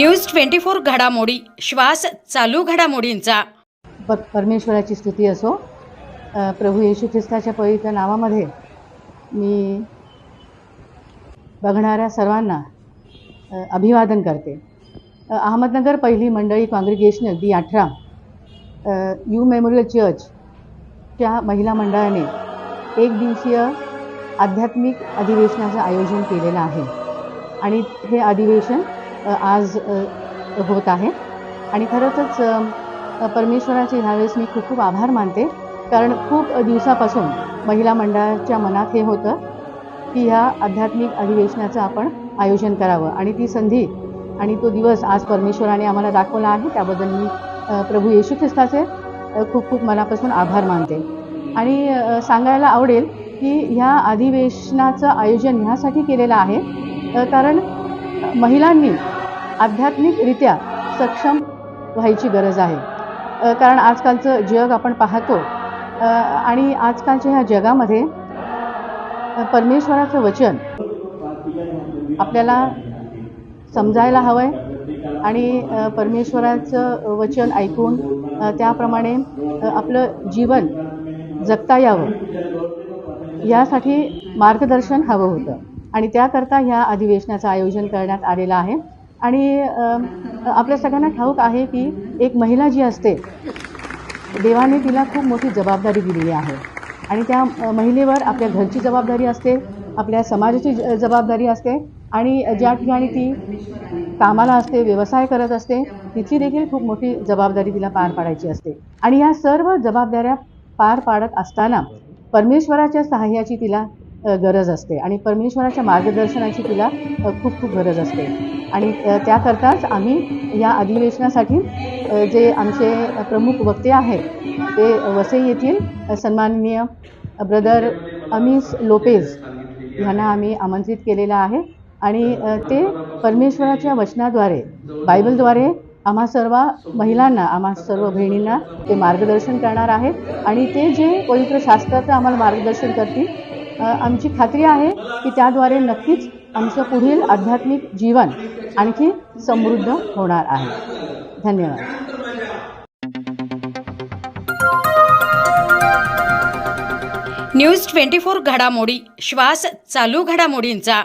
News twenty four घडामोडी. श्वास चालू घडामोडींचा. प परमेश्वराची स्तुती असो. प्रभू येशू ख्रिस्ताच्या पवित्र नावामध्ये मी बघणाऱ्या सर्वांना अभिवादन करते. अहमदनगर पहिली मंडळी काँग्रिगेशनल दी अठरा यू मेमोरियल चर्चच्या महिला मंडळाने एक दिवसीय आध्यात्मिक अधिवेशनाचं आयोजन केलेलं आहे. आणि हे अधिवेशन आज होत आहे. आणि खरंच परमेश्वराचे ह्यावेळेस मी खूप खूप आभार मानते. कारण खूप दिवसापासून महिला मंडळाच्या मनात हे होतं की ह्या आध्यात्मिक अधिवेशनाचं आपण आयोजन करावं. आणि ती संधी आणि तो दिवस आज परमेश्वराने आम्हाला दाखवला आहे त्याबद्दल मी प्रभू येशू ख्रिस्ताचे खूप खूप मनापासून आभार मानते. आणि सांगायला आवडेल की ह्या अधिवेशनाचं आयोजन ह्यासाठी केलेलं आहे कारण महिलांनी आध्यात्मिकरित्या सक्षम व्हायची गरज आहे. कारण आजकालचं जग आपण पाहतो आणि आजकालच्या ह्या जगामध्ये परमेश्वराचं वचन आपल्याला समजायला हवं आहे आणि परमेश्वराचं वचन ऐकून त्याप्रमाणे आपलं जीवन जगता यावं. यासाठी मार्गदर्शन हवं होतं. आणि त्याकरता ह्या अधिवेशनाचं आयोजन करण्यात आलेलं आहे. आणि आपल्या सगळ्यांना ठाऊक आहे की एक महिला जी असते देवाने तिला खूप मोठी जबाबदारी दिलेली आहे. आणि त्या महिलेवर आपल्या घरची जबाबदारी असते आपल्या समाजाची ज- जबाबदारी असते आणि ज्या ठिकाणी ती कामाला असते व्यवसाय करत असते तिची देखील खूप मोठी जबाबदारी तिला पार पाडायची असते. आणि या सर्व जबाबदाऱ्या पार पाडत असताना परमेश्वराच्या सहाय्याची तिला गरज असते. आणि परमेश्वराच्या मार्गदर्शनाची तिला खूप खूप गरज असते. आणि त्याकरताच आम्ही या अधिवेशनासाठी जे आमचे प्रमुख वक्ते आहेत ते वसई येथील सन्माननीय ब्रदर अमीस लोपेज ह्यांना आम्ही आमंत्रित केलेलं आहे. आणि ते परमेश्वराच्या वचनाद्वारे बायबलद्वारे आम्हा सर्व महिलांना आम्हा सर्व बहिणींना ते मार्गदर्शन करणार आहेत. आणि ते जे पवित्र शास्त्राचं आम्हाला मार्गदर्शन करतील आमची खात्री आहे की त्याद्वारे नक्कीच आमचं पुढील आध्यात्मिक जीवन आणखी समृद्ध होणार आहे. धन्यवाद. न्यूज ट्वेंटी फोर घडामोडी. श्वास चालू घडामोडींचा.